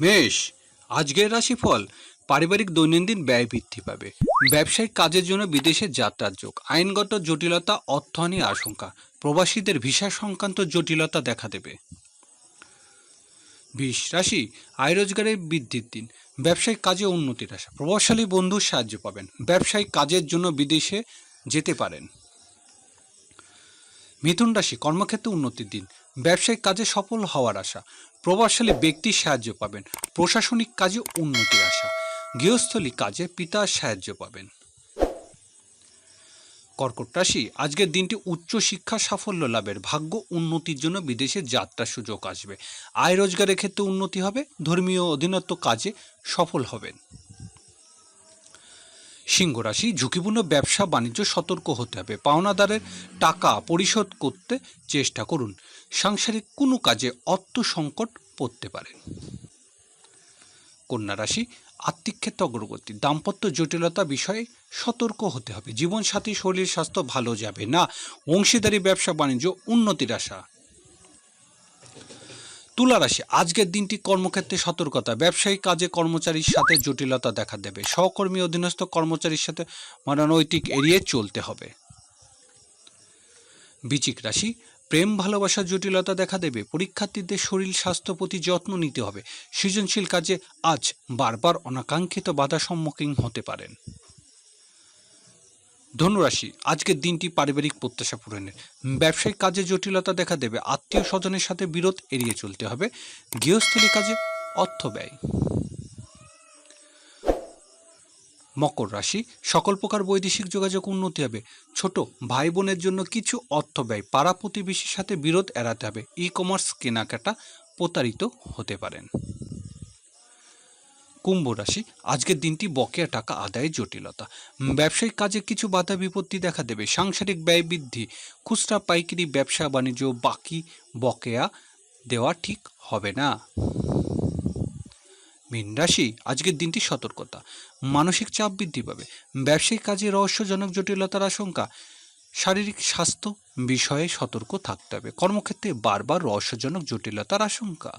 মেষ, আজকের রাশিফল পারিবারিক দৈনন্দিন ব্যয় বৃদ্ধি পাবে। ব্যবসায়িক কাজের জন্য বিদেশে যাত্রার যোগ, আইনগত জটিলতা অর্থহানি আশঙ্কা, প্রবাসীদের ভিসা সংক্রান্ত জটিলতা দেখা দেবে। বিশ রাশি আয় রোজগারের বৃদ্ধির দিন, ব্যবসায়িক কাজে উন্নতির আশা, প্রভাবশালী বন্ধুর সাহায্য পাবেন, ব্যবসায়িক কাজের জন্য বিদেশে যেতে পারেন। মিথুন রাশি কর্মক্ষেত্রে উন্নতির দিন। ব্যবসায়িক কাজে সফল হওয়ার আশা। প্রভাবশালী ব্যক্তির সাহায্য পাবেন। প্রশাসনিক কাজে উন্নতির আশা। গৃহস্থলী কাজে পিতার সাহায্য পাবেন। কর্কট রাশি, আজকের দিনটি উচ্চ শিক্ষা সাফল্য লাভের ভাগ্য উন্নতির জন্য বিদেশে যাত্রার সুযোগ আসবে। আয় রোজগারের ক্ষেত্রে উন্নতি হবে। ধর্মীয় অধীনত্ব কাজে সফল হবেন। সিংহ রাশি, ঝুঁকিপূর্ণ ব্যবসা, বাণিজ্য, সতর্ক হতে হবে। পাওনাদারের টাকা পরিশোধ করতে চেষ্টা করুন। সাংসারিক কোনো কাজে অর্থ সংকট পড়তে পারে। কন্যা রাশি, আর্থিক ক্ষেত্রে অগ্রগতি। দাম্পত্য জটিলতা বিষয়ে সতর্ক হতে হবে। জীবনসাথী, শরীর স্বাস্থ্য ভালো যাবে না। অংশীদারি, ব্যবসা, বাণিজ্য, উন্নতির আশা। তুলা রাশি, আজকের দিনটি কর্মক্ষেত্রে সতর্কতা, ব্যবসায়িক কাজে কর্মচারীর সাথে জটিলতা দেখা দেবে, সহকর্মী অধীনস্থ কর্মচারীর সাথে মাননৈতিক এড়িয়ে চলতে হবে। বিচিক রাশি, প্রেম ভালোবাসার জটিলতা দেখা দেবে, পরীক্ষার্থীদের শরীর স্বাস্থ্য প্রতি যত্ন নিতে হবে, সৃজনশীল কাজে আজ বারবার অনাকাঙ্ক্ষিত বাধা সম্মুখীন হতে পারেন। ধনুরাশি আজকের দিনটি পারিবারিক প্রত্যাশা পূরণের ব্যবসায়িক কাজে জটিলতা দেখা দেবে আত্মীয় স্বজনের সাথে বিরোধ এড়িয়ে চলতে হবে, গৃহস্থলী কাজে অর্থ ব্যয়। মকর রাশি, সকল প্রকার বৈদেশিক যোগাযোগ উন্নতি হবে, ছোট ভাই বোনের জন্য কিছু অর্থ ব্যয়, পাড়া প্রতিবেশীর সাথে বিরোধ এড়াতে হবে ই কমার্স কেনাকাটা প্রতারিত হতে পারেন। কুম্ভ রাশি, আজকের দিনটি বকেয়া টাকা আদায়ের জটিলতা। ব্যবসায়িক কাজে কিছু বাধা বিপত্তি দেখা দেবে। সাংসারিক ব্যয় বৃদ্ধি, খুচরা, পাইকারি, ব্যবসা, বাণিজ্য বাকি বকেয়া দেওয়া ঠিক হবে না। মীন রাশি, আজকের দিনটি সতর্কতা। মানসিক চাপ বৃদ্ধি পাবে। ব্যবসায়িক কাজে রহস্যজনক জটিলতার আশঙ্কা। শারীরিক স্বাস্থ্য বিষয়ে সতর্ক থাকতে হবে। কর্মক্ষেত্রে বারবার রহস্যজনক জটিলতার আশঙ্কা।